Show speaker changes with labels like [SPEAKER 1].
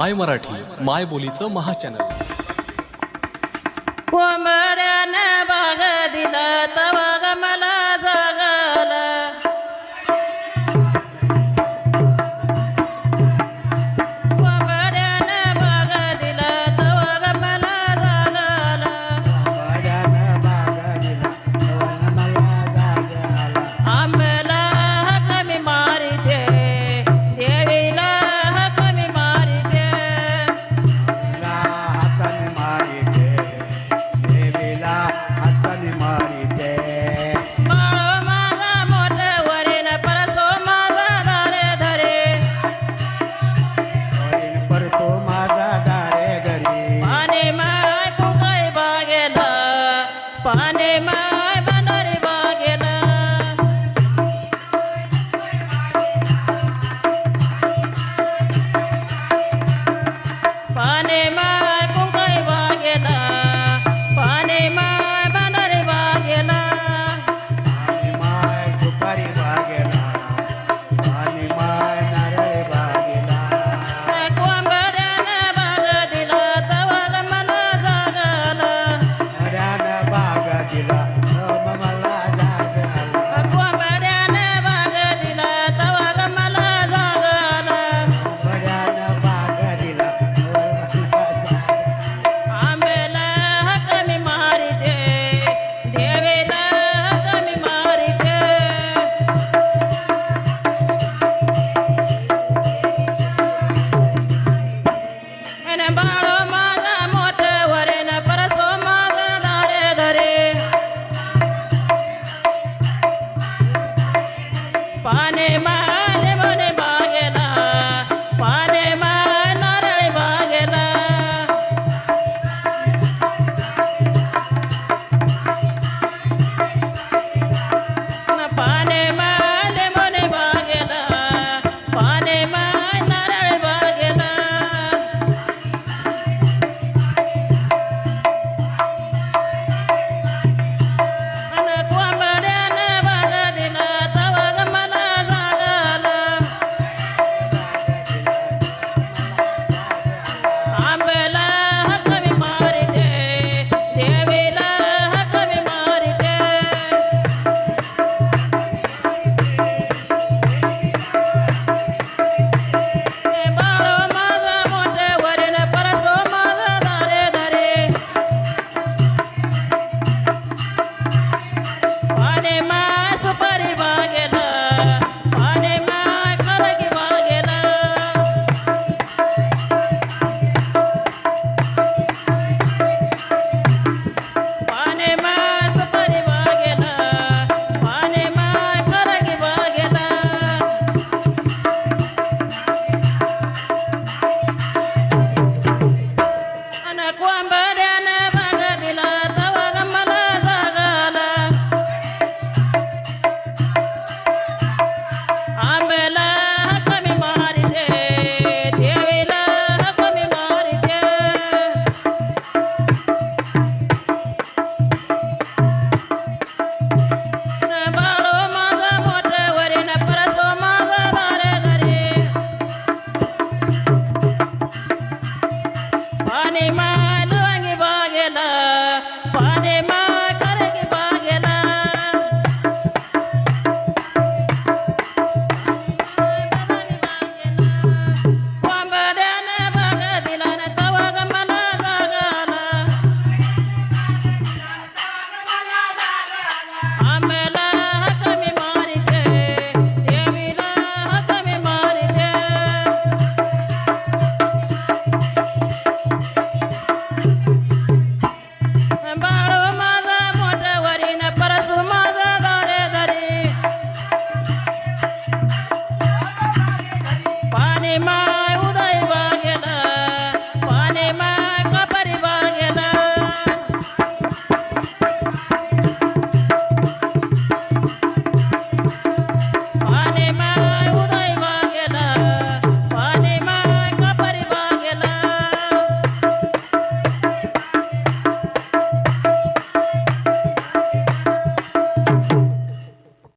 [SPEAKER 1] माय मराठी माय बोलीचं महाचॅनल.
[SPEAKER 2] कोमड्यानं बाग दिला तवा. I'm a Ademá my